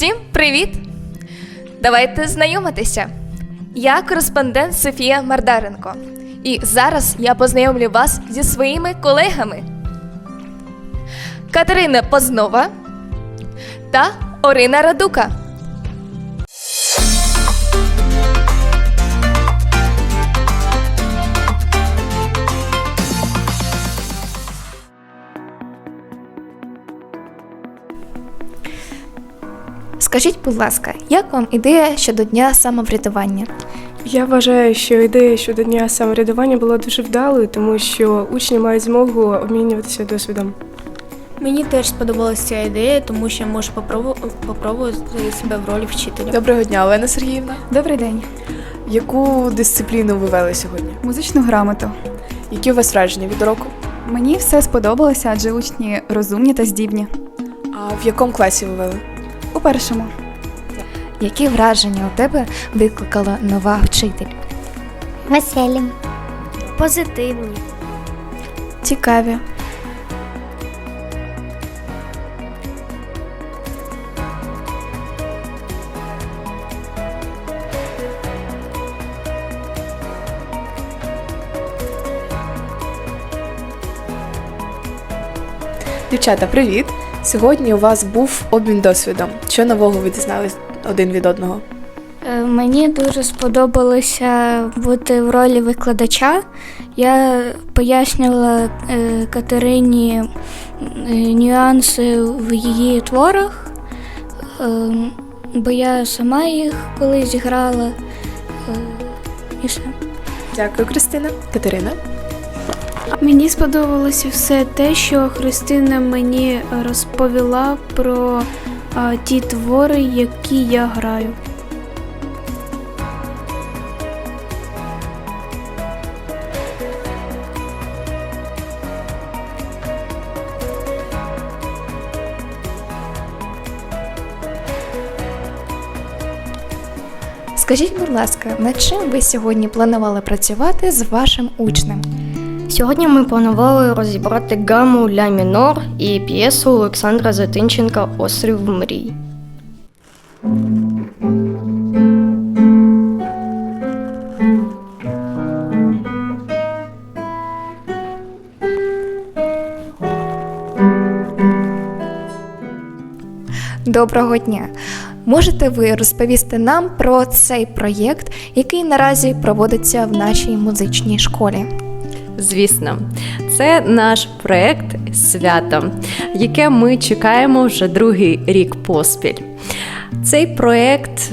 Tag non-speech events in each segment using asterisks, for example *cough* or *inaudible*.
Всім привіт! Давайте знайомитися. Я кореспондент Софія Мардаренко. І зараз я познайомлю вас зі своїми колегами Катерина Познова та Орина Радука. Скажіть, будь ласка, як вам ідея щодо дня самоврядування? Я вважаю, що ідея щодо дня самоврядування була дуже вдалою, тому що учні мають змогу обмінюватися досвідом. Мені теж сподобалася ця ідея, тому що я можу попробу- попробувати себе в ролі вчителя. Доброго дня, Олена Сергіївна. Добрий день. Яку дисципліну ви вели сьогодні? Музичну грамоту. Які у вас враження від уроку? Мені все сподобалося, адже учні розумні та здібні. А в якому класі ви вели? У першому Які враження у тебе викликала нова вчитель? Веселі. Позитивні. цікаві. Дівчата, привіт! Сьогодні у вас був обмін досвідом. Що нового ви дізнались один від одного? Е, Мені дуже сподобалося бути в ролі викладача. Я пояснювала е, Катерині е, нюанси в її творах, бо я сама їх колись грала. І все. Дякую, Кристина. Катерина. Мені сподобалося все те, що Христина мені розповіла про а, ті твори, які я граю. Скажіть, будь ласка, над чим ви сьогодні планували працювати з вашим учнем? Сьогодні ми планували розібрати гаму ля мінор і п'єсу Олександра Затинченка Острів мрій. Доброго дня! Можете ви розповісти нам про цей проєкт, який наразі проводиться в нашій музичній школі? Звісно, це наш проект Свято, яке ми чекаємо вже другий рік поспіль. Цей проект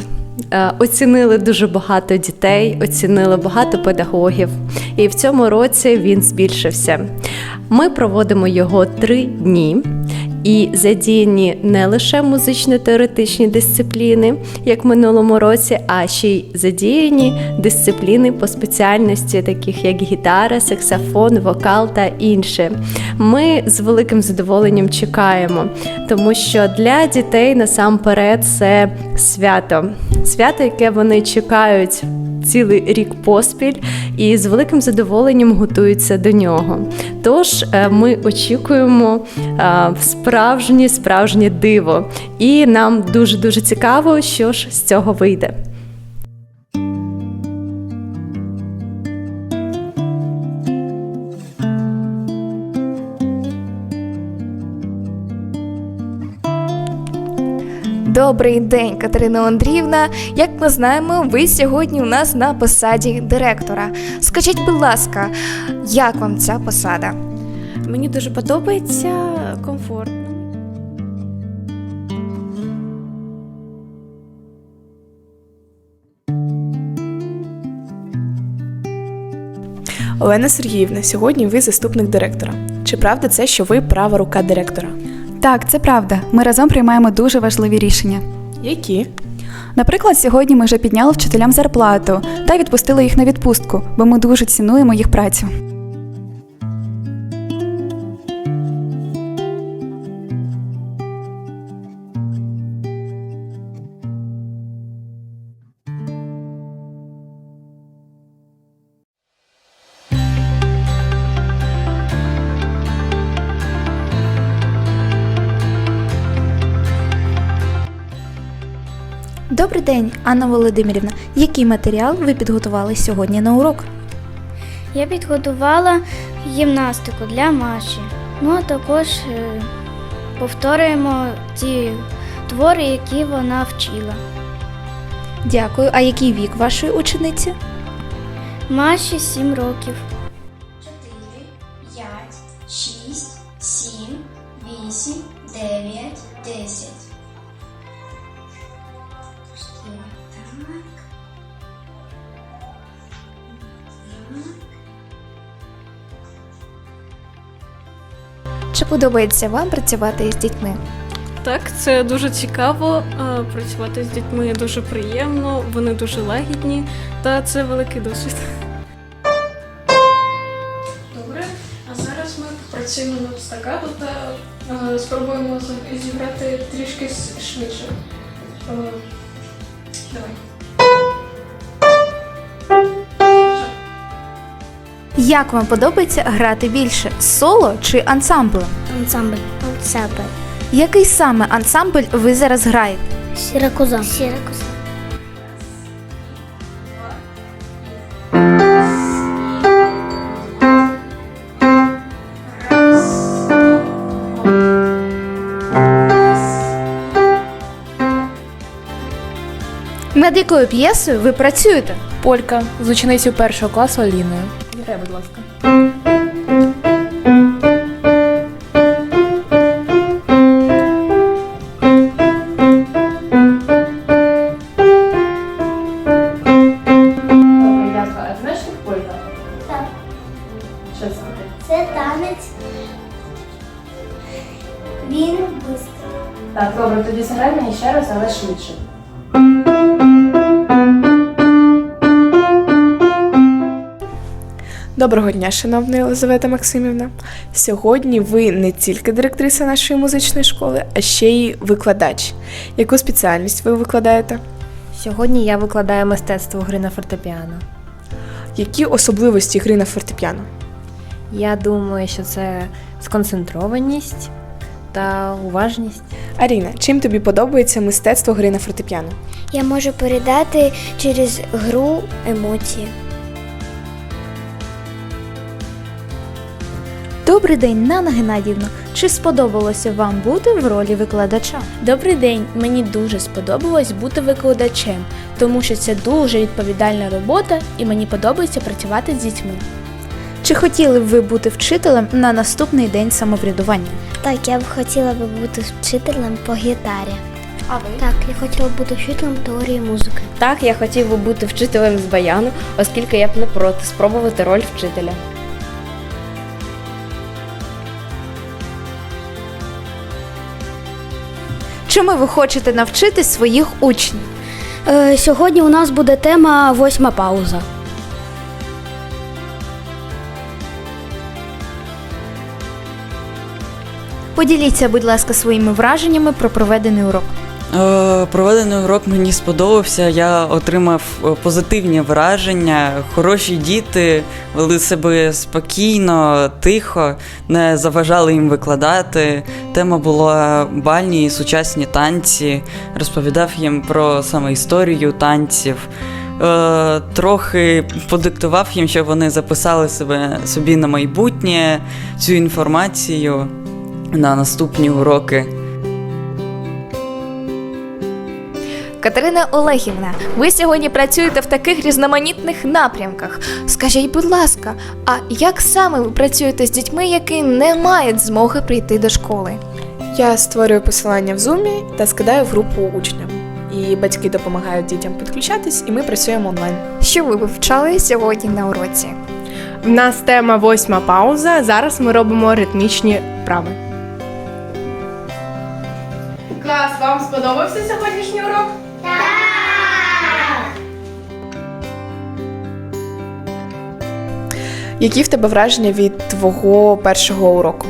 е, оцінили дуже багато дітей, оцінили багато педагогів, і в цьому році він збільшився. Ми проводимо його три дні. І задіяні не лише музично-теоретичні дисципліни, як в минулому році, а ще й задіяні дисципліни по спеціальності, таких як гітара, саксофон, вокал та інше. Ми з великим задоволенням чекаємо, тому що для дітей насамперед це свято, свято, яке вони чекають. Цілий рік поспіль і з великим задоволенням готуються до нього. Тож е, ми очікуємо е, справжнє справжнє диво, і нам дуже дуже цікаво, що ж з цього вийде. Добрий день, Катерина Андріївна. Як ми знаємо, ви сьогодні у нас на посаді директора. Скажіть, будь ласка, як вам ця посада? Мені дуже подобається комфортно. Олена Сергіївна, сьогодні ви заступник директора. Чи правда це, що ви права рука директора? Так, це правда. Ми разом приймаємо дуже важливі рішення. Які? Наприклад, сьогодні ми вже підняли вчителям зарплату та відпустили їх на відпустку, бо ми дуже цінуємо їх працю. Анна Володимирівна. Який матеріал ви підготували сьогодні на урок? Я підготувала гімнастику для Маші. Ну а також е, повторюємо ті твори, які вона вчила. Дякую. А який вік вашої учениці? Маші 7 років. 4, 5, 6, 7, 8, 9, 10. Подобається вам працювати з дітьми? Так, це дуже цікаво. е, Працювати з дітьми дуже приємно, вони дуже лагідні, та це великий досвід. Добре, а зараз ми працюємо над стакату та е, спробуємо з- зіграти трішки швидше. Як вам подобається грати більше соло чи ансамблем? Ансамбль. Ансамбль. Який саме ансамбль ви зараз граєте? Сіракуза. Сіракуза. Над якою п'єсою ви працюєте? Полька з ученицею першого класу Аліною. Грай, будь ласка. Дня, шановна Єлизавета Максимівна. Сьогодні ви не тільки директриса нашої музичної школи, а ще й викладач. Яку спеціальність ви викладаєте? Сьогодні я викладаю мистецтво гри на фортепіано. Які особливості гри на фортепіано? Я думаю, що це сконцентрованість та уважність. Аріна, чим тобі подобається мистецтво гри на фортепіано? Я можу передати через гру емоції. Добрий день, Нана Геннадіївна. Чи сподобалося вам бути в ролі викладача? Добрий день. Мені дуже сподобалось бути викладачем, тому що це дуже відповідальна робота, і мені подобається працювати з дітьми. Чи хотіли б ви бути вчителем на наступний день самоврядування? Так, я б хотіла би бути вчителем по гітарі. А ви? Так, я хотіла б бути вчителем теорії музики. Так, я хотів би бути вчителем з баяну, оскільки я б не проти спробувати роль вчителя. Чому ви хочете навчити своїх учнів? Е, сьогодні у нас буде тема восьма пауза. Поділіться, будь ласка, своїми враженнями про проведений урок. Е, Проведений урок мені сподобався. Я отримав е, позитивні враження. Хороші діти вели себе спокійно, тихо, не заважали їм викладати. Тема була бальні і сучасні танці. Розповідав їм про саме історію танців. Е, Трохи подиктував їм, щоб вони записали себе собі на майбутнє цю інформацію на наступні уроки. Катерина Олегівна, ви сьогодні працюєте в таких різноманітних напрямках. Скажіть, будь ласка, а як саме ви працюєте з дітьми, які не мають змоги прийти до школи? Я створюю посилання в зумі та скидаю в групу учням. І батьки допомагають дітям підключатись, і ми працюємо онлайн. Що ви вивчали сьогодні на уроці? В нас тема восьма пауза. Зараз ми робимо ритмічні вправи. Клас, вам сподобався сьогоднішній урок? Які в тебе враження від твого першого уроку?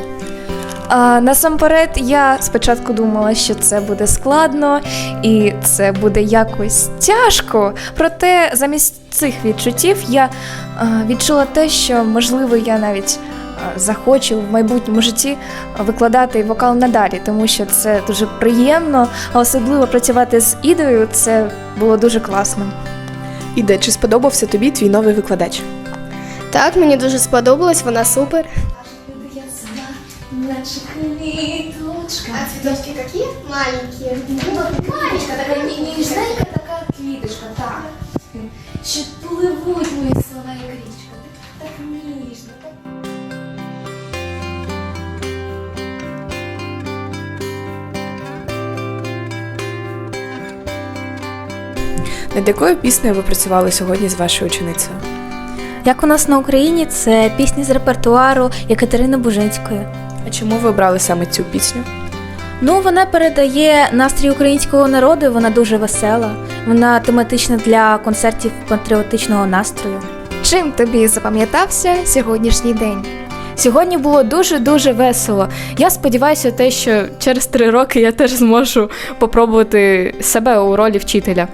А, насамперед, я спочатку думала, що це буде складно і це буде якось тяжко. Проте замість цих відчуттів я а, відчула те, що можливо я навіть захоче в майбутньому житті викладати вокал надалі, тому що це дуже приємно, а особливо працювати з ідею це було дуже класно. Іде, чи сподобався тобі твій новий викладач? Так, мені дуже сподобалось, вона супер. А цветочки какие? Маленькие. Маленька така ніжненька така квіточка, так. Ще пливуть мої слова і річка. Так ніжно, так Над якою піснею ви працювали сьогодні з вашою ученицею? Як у нас на Україні, це пісні з репертуару Екатерини Бужинської. А чому ви обрали саме цю пісню? Ну, вона передає настрій українського народу, вона дуже весела, вона тематична для концертів патріотичного настрою. Чим тобі запам'ятався сьогоднішній день? Сьогодні було дуже-дуже весело. Я сподіваюся, те, що через три роки я теж зможу попробувати себе у ролі вчителя.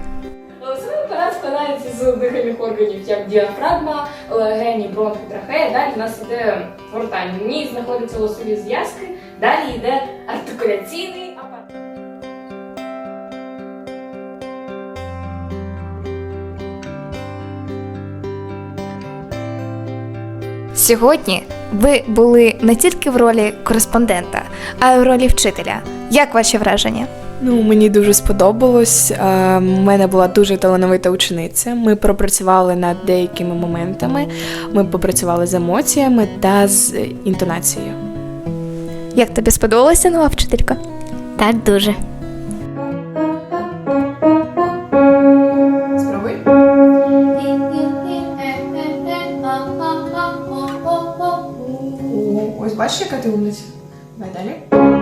Органів, як діафрагма, легені, бронхи, трахея. Далі в нас йде гортань. В ній знаходяться голосові зв'язки, далі йде артикуляційний апарат. Сьогодні ви були не тільки в ролі кореспондента, а й в ролі вчителя. Як ваші враження? Ну, мені дуже сподобалось. У мене була дуже талановита учениця. Ми пропрацювали над деякими моментами. Ми попрацювали з емоціями та з інтонацією. Як тобі сподобалася нова вчителька? Так, дуже. Спробуй. Ось бачиш, яка ти умниця? Давай далі.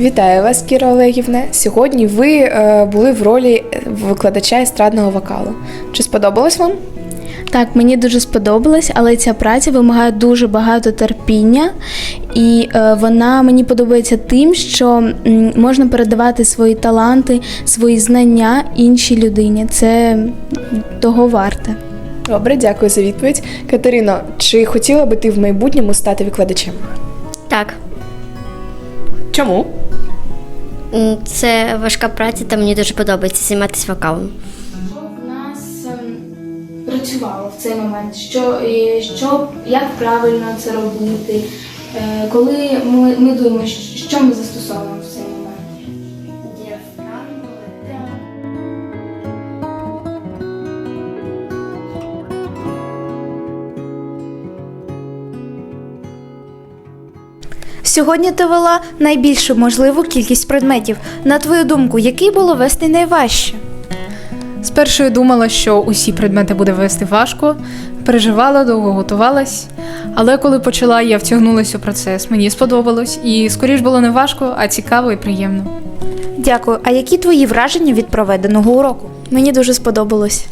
Вітаю вас, Кіра Олегівна. Сьогодні ви е, були в ролі викладача естрадного вокалу. Чи сподобалось вам? Так, мені дуже сподобалось, але ця праця вимагає дуже багато терпіння, і е, вона мені подобається тим, що м, можна передавати свої таланти, свої знання іншій людині. Це того варте. Добре, дякую за відповідь. Катерино, чи хотіла би ти в майбутньому стати викладачем? Так, Чому? Це важка праця, та мені дуже подобається займатися вокалом. в нас ем, працювало в цей момент, що, що як правильно це робити, Е, коли ми, ми думаємо, що ми застосовуємо Сьогодні ти вела найбільшу можливу кількість предметів. На твою думку, який було вести найважче? Спершу я думала, що усі предмети буде вести важко, переживала, довго готувалась. Але коли почала, я втягнулася у процес. Мені сподобалось, і скоріш було не важко, а цікаво і приємно. Дякую. А які твої враження від проведеного уроку? Мені дуже сподобалось.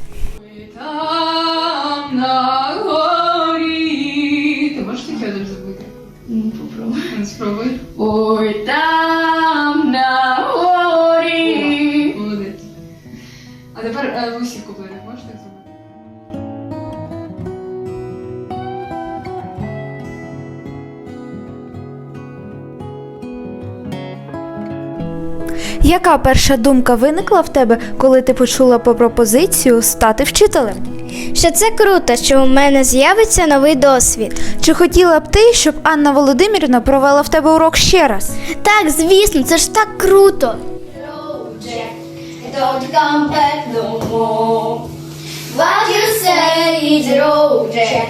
Яка перша думка виникла в тебе, коли ти почула про пропозицію стати вчителем? Що це круто, що у мене з'явиться новий досвід. Чи хотіла б ти, щоб Анна Володимирівна провела в тебе урок ще раз? Так, звісно, це ж так круто. Don't come back no more. What you say is road jack.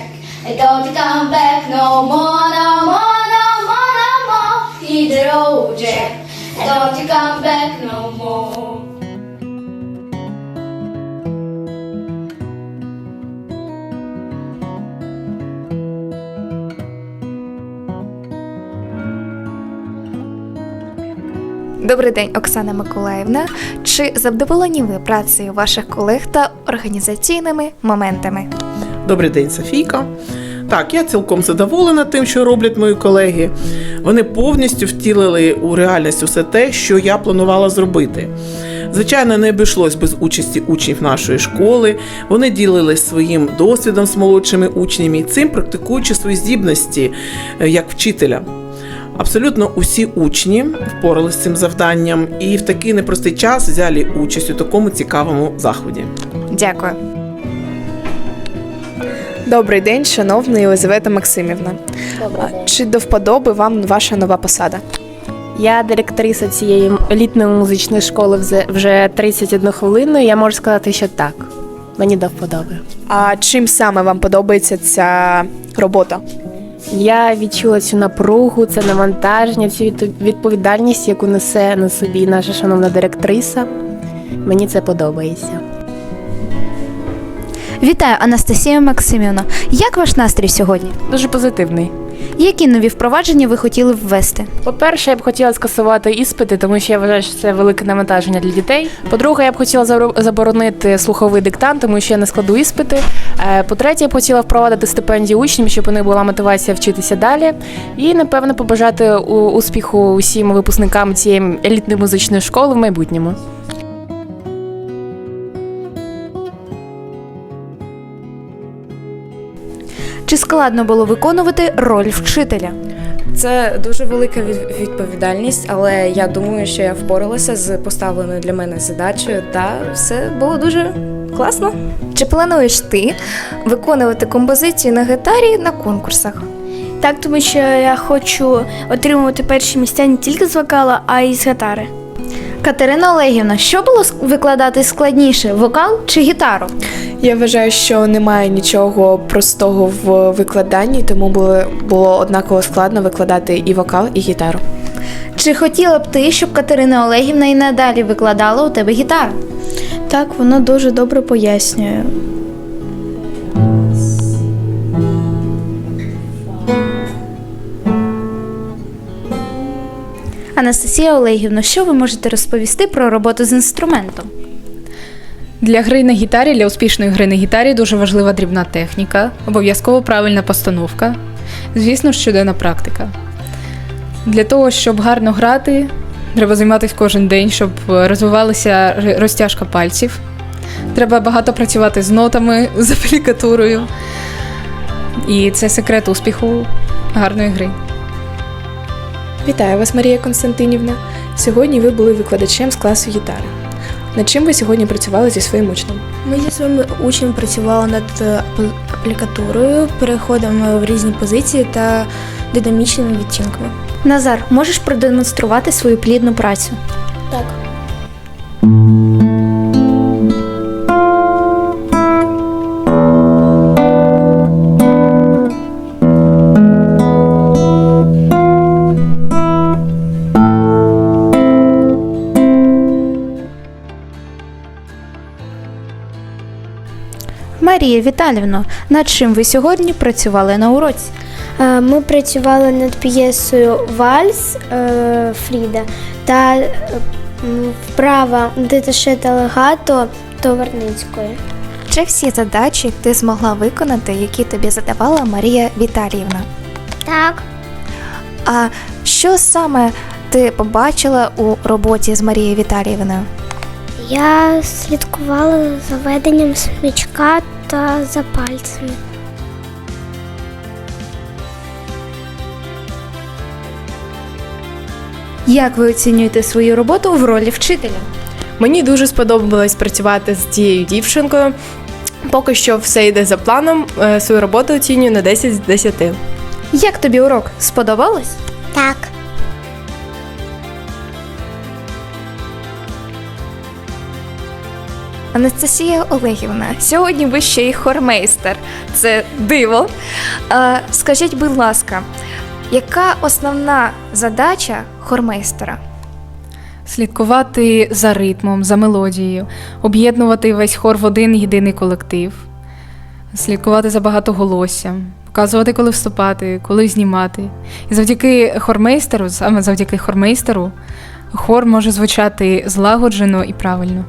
Don't come back no more, no more, no more, no more. It's road jack. Don't come back no more. Добрий день, Оксана Миколаївна. Чи задоволені ви працею ваших колег та організаційними моментами? Добрий день, Софійка. Так, я цілком задоволена тим, що роблять мої колеги. Вони повністю втілили у реальність усе те, що я планувала зробити. Звичайно, не обійшлось без участі учнів нашої школи. Вони ділились своїм досвідом з молодшими учнями і цим практикуючи свої здібності е, як вчителя. Абсолютно усі учні впоралися з цим завданням і в такий непростий час взяли участь у такому цікавому заході. Дякую. Добрий день, шановна Єлизавета Максимівна. Чи до вподоби вам ваша нова посада? Я директриса цієї елітної музичної школи вже- вже 31 хвилину. і Я можу сказати, що так. Мені до вподоби. А чим саме вам подобається ця робота? Я відчула цю напругу, це навантаження, цю відповідальність, яку несе на собі наша шановна директриса. Мені це подобається. Вітаю, Анастасія Максимівна. Як ваш настрій сьогодні? Дуже позитивний. Які нові впровадження ви хотіли б ввести? По-перше, я б хотіла скасувати іспити, тому що я вважаю, що це велике навантаження для дітей. По-друге, я б хотіла заборонити слуховий диктант, тому що я не складу іспити. Е, По-третє, я б хотіла впровадити стипендії учнів, щоб у них була мотивація вчитися далі. І напевно побажати успіху усім випускникам цієї елітної музичної школи в майбутньому. Чи складно було виконувати роль вчителя? Це дуже велика від- відповідальність, але я думаю, що я впоралася з поставленою для мене задачею, та все було дуже класно. Чи плануєш ти виконувати композиції на гітарі на конкурсах? Так, тому що я хочу отримувати перші місця не тільки з вокала, а й з гітари. Катерина Олегівна, що було викладати складніше вокал чи гітару? Я вважаю, що немає нічого простого в викладанні, тому було, було однаково складно викладати і вокал, і гітару. Чи хотіла б ти, щоб Катерина Олегівна і надалі викладала у тебе гітару? Так, воно дуже добре пояснює. Анастасія Олегівна, що ви можете розповісти про роботу з інструментом? Для гри на гітарі, для успішної гри на гітарі дуже важлива дрібна техніка, обов'язково правильна постановка, звісно, щоденна практика. Для того, щоб гарно грати, треба займатися кожен день, щоб розвивалася розтяжка пальців. Треба багато працювати з нотами, *laughs* з аплікатурою. І це секрет успіху гарної гри. Вітаю вас, Марія Константинівна. Сьогодні ви були викладачем з класу гітари. Над чим ви сьогодні працювали зі своїм учнем? Ми зі своїм учнем працювали над е, аплікатурою, переходом в різні позиції та динамічними відтінками. Назар, можеш продемонструвати свою плідну працю? Так. Марія Віталівна, над чим ви сьогодні працювали на уроці? Е, Ми працювали над п'єсою Вальс е, Фріда та е, вправа Диташе та легато Товарницької. Чи всі задачі ти змогла виконати, які тобі задавала Марія Віталіївна? Так. А що саме ти побачила у роботі з Марією Віталіївною? Я слідкувала за веденням смічка та за пальцями. Як ви оцінюєте свою роботу в ролі вчителя? Мені дуже сподобалось працювати з цією дівчинкою. Поки що все йде за планом. Е, Свою роботу оцінюю на 10 з 10. Як тобі урок? Сподобалось? Так. Анастасія Олегівна, сьогодні ви ще й хормейстер. Це диво. Скажіть, будь ласка, яка основна задача хормейстера? Слідкувати за ритмом, за мелодією, об'єднувати весь хор в один єдиний колектив, слідкувати за багатоголоссям, показувати, коли вступати, коли знімати. І завдяки хормейстеру, саме завдяки хормейстеру, хор може звучати злагоджено і правильно.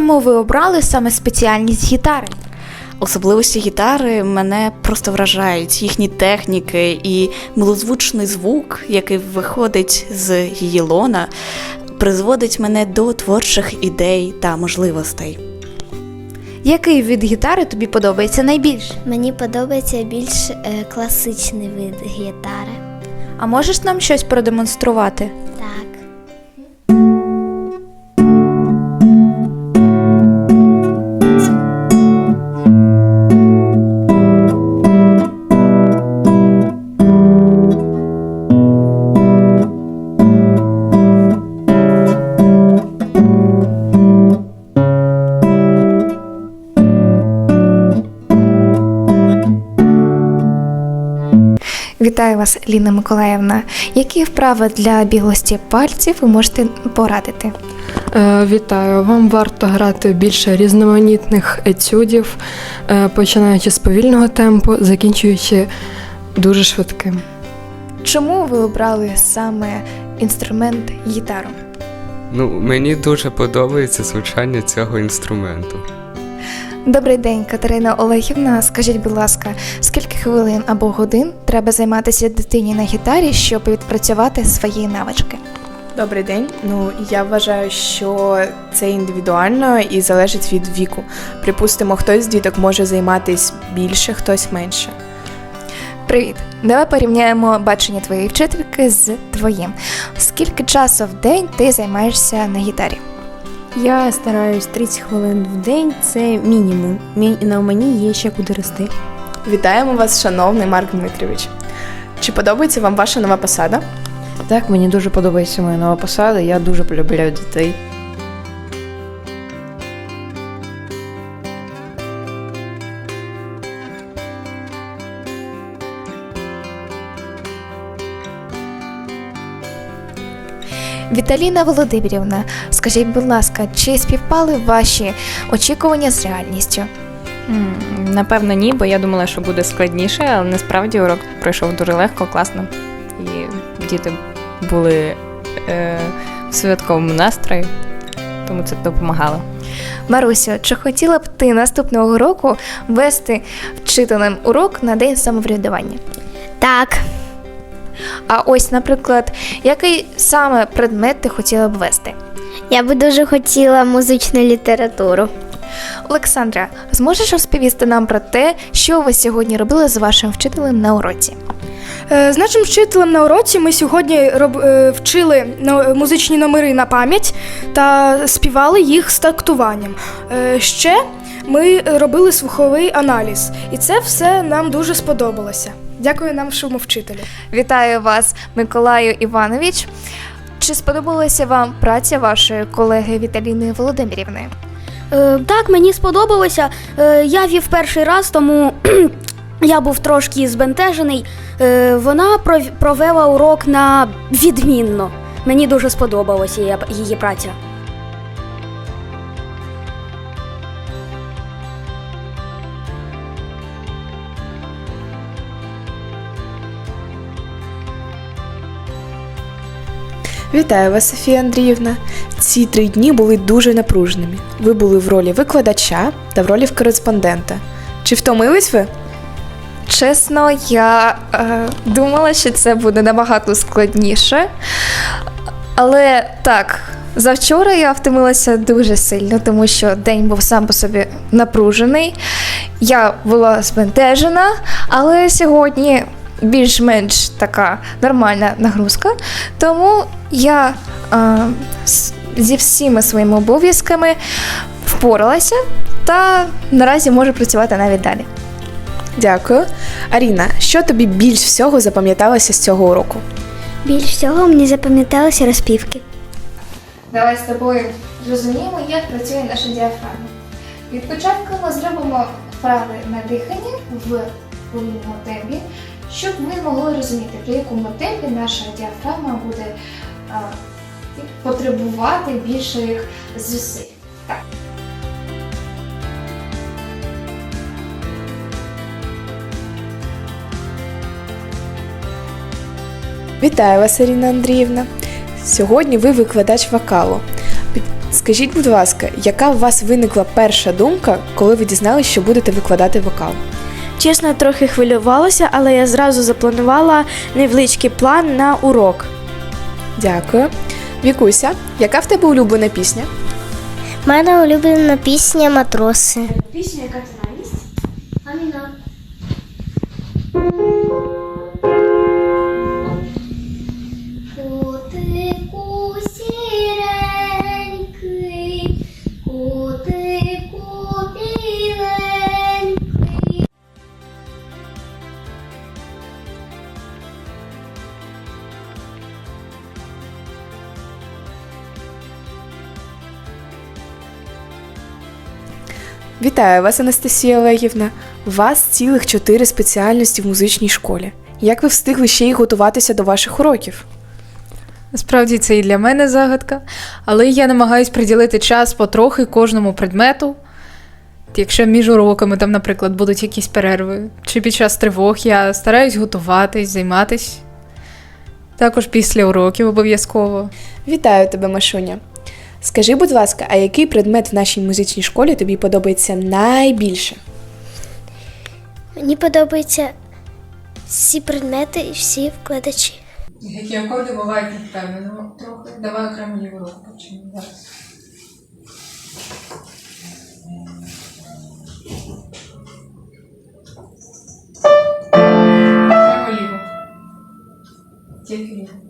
Чому ви обрали саме спеціальність гітари? Особливості гітари мене просто вражають їхні техніки і милозвучний звук, який виходить з її лона, призводить мене до творчих ідей та можливостей. Який від гітари тобі подобається найбільше? Мені подобається більш е, класичний вид гітари. А можеш нам щось продемонструвати? Так. Вітаю вас, Ліна Миколаївна. Які вправи для білості пальців ви можете порадити? Е, Вітаю! Вам варто грати більше різноманітних етюдів, е, починаючи з повільного темпу, закінчуючи дуже швидким. Чому ви обрали саме інструмент гітару? Ну, мені дуже подобається звучання цього інструменту. Добрий день, Катерина Олегівна. Скажіть, будь ласка, скільки хвилин або годин треба займатися дитині на гітарі, щоб відпрацювати свої навички? Добрий день. Ну я вважаю, що це індивідуально і залежить від віку. Припустимо, хтось з діток може займатися більше, хтось менше. Привіт! Давай порівняємо бачення твоєї вчительки з твоїм. Скільки часу в день ти займаєшся на гітарі? Я стараюсь 30 хвилин в день, це мінімум. Мі- На мені є ще куди рости. Вітаємо вас, шановний Марк Дмитрович. Чи подобається вам ваша нова посада? Так, мені дуже подобається моя нова посада, я дуже полюбляю дітей. Віталіна Володимирівна, скажіть, будь ласка, чи співпали ваші очікування з реальністю? Напевно, ні, бо я думала, що буде складніше, але насправді урок пройшов дуже легко, класно. І діти були е, в святковому настрої, тому це допомагало. Марусю, чи хотіла б ти наступного року вести вчителем урок на день самоврядування? Так. А ось, наприклад, який саме предмет ти хотіла б вести? Я би дуже хотіла музичну літературу. Олександра, зможеш розповісти нам про те, що ви сьогодні робили з вашим вчителем на уроці? Е, З нашим вчителем на уроці ми сьогодні роб, е, вчили но- музичні номери на пам'ять та співали їх з тактуванням. Е, Ще ми робили слуховий аналіз, і це все нам дуже сподобалося. Дякую нашому вчителю. Вітаю вас, Миколаю Іванович. Чи сподобалася вам праця вашої колеги Віталіни Володимирівни? Е, так, мені сподобалося. Е, я вів перший раз, тому *clears throat* я був трошки збентежений. Е, вона пров- провела урок на відмінно. Мені дуже сподобалася її праця. Вітаю вас, Софія Андріївна. Ці три дні були дуже напруженими. Ви були в ролі викладача та в ролі кореспондента. Чи втомились ви? Чесно, я е, думала, що це буде набагато складніше. Але так, завчора я втомилася дуже сильно, тому що день був сам по собі напружений. Я була збентежена, але сьогодні більш-менш така нормальна нагрузка. Тому я е, зі всіма своїми обов'язками впоралася та наразі можу працювати навіть далі. Дякую. Аріна, що тобі більш всього запам'яталося з цього уроку? Більш всього мені запам'яталися розпівки. Давай з тобою зрозуміємо, як працює наша діафрагма. Від початку ми зробимо вправи на дихання в повільному темпі, щоб ви могли розуміти, при якому темпі наша діафрагма буде а, потребувати більших зусиль. Так. Вітаю вас, Аріна Андріївна. Сьогодні ви викладач вокалу. Скажіть, будь ласка, яка у вас виникла перша думка, коли ви дізналися, що будете викладати вокал? Чесно, трохи хвилювалася, але я зразу запланувала невеличкий план на урок. Дякую. Вікуся, яка в тебе улюблена пісня? У мене улюблена пісня матроси. Пісня, яка ти знаєш? Аміна. Вітаю вас, Анастасія Олегівна. У вас цілих чотири спеціальності в музичній школі. Як ви встигли ще й готуватися до ваших уроків? Насправді це і для мене загадка, але я намагаюсь приділити час потрохи кожному предмету. Якщо між уроками, там, наприклад, будуть якісь перерви, чи під час тривог, я стараюсь готуватись, займатись. Також після уроків обов'язково. Вітаю тебе, Машуня. Скажи, будь ласка, а який предмет в нашій музичній школі тобі подобається найбільше? Мені подобаються всі предмети і всі вкладачі. Які акорди бувають відпевнено трохи. Давай окремо ліву руку почнемо зараз. Тільки ліву.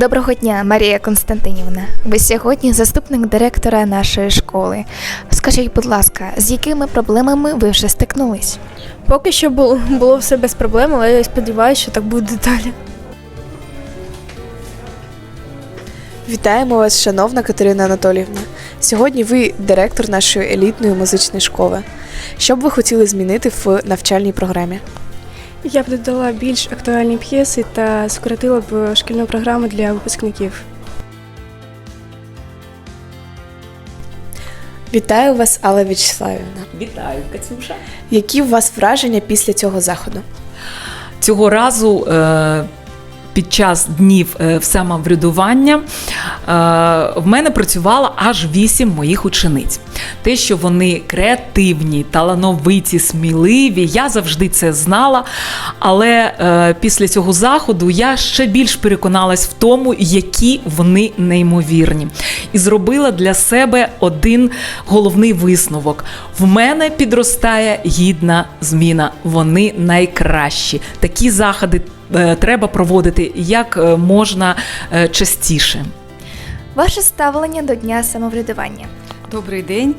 Доброго дня, Марія Константинівна. Ви сьогодні заступник директора нашої школи. Скажіть, будь ласка, з якими проблемами ви вже стикнулись? Поки що було, було все без проблем, але я сподіваюся, що так буде далі. Вітаємо вас, шановна Катерина Анатоліївна. Сьогодні ви директор нашої елітної музичної школи. Що б ви хотіли змінити в навчальній програмі? Я б додала більш актуальні п'єси та скоротила б шкільну програму для випускників. Вітаю вас, Алла Вячеславівна. Вітаю, Катюша. Які у вас враження після цього заходу? Цього разу е, під час днів е, самоврядування е, в мене працювало аж вісім моїх учениць. Те, що вони креативні, талановиті, сміливі, я завжди це знала. Але е, після цього заходу я ще більш переконалась в тому, які вони неймовірні. І зробила для себе один головний висновок: в мене підростає гідна зміна. Вони найкращі. Такі заходи треба проводити як е, можна е, частіше. Ваше ставлення до Дня самоврядування. Добрий день.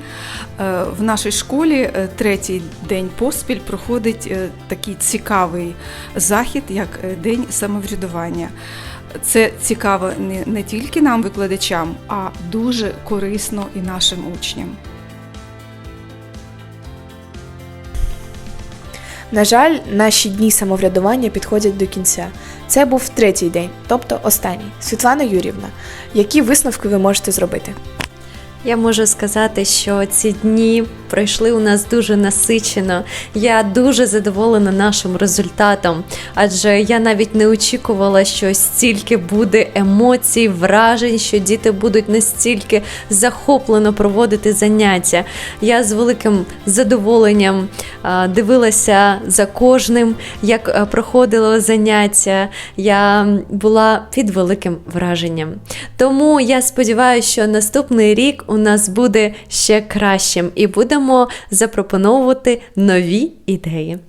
Е, В нашій школі е, третій день поспіль проходить е, такий цікавий захід, як е, День самоврядування. Це цікаво не, не тільки нам, викладачам, а дуже корисно і нашим учням. На жаль, наші дні самоврядування підходять до кінця. Це був третій день, тобто останній. Світлана Юрівна, які висновки ви можете зробити? Я можу сказати, що ці дні пройшли у нас дуже насичено. Я дуже задоволена нашим результатом, адже я навіть не очікувала, що стільки буде емоцій, вражень, що діти будуть настільки захоплено проводити заняття. Я з великим задоволенням дивилася за кожним, як проходило заняття. Я була під великим враженням. Тому я сподіваюся, що наступний рік у нас буде ще кращим і будемо запропоновувати нові ідеї.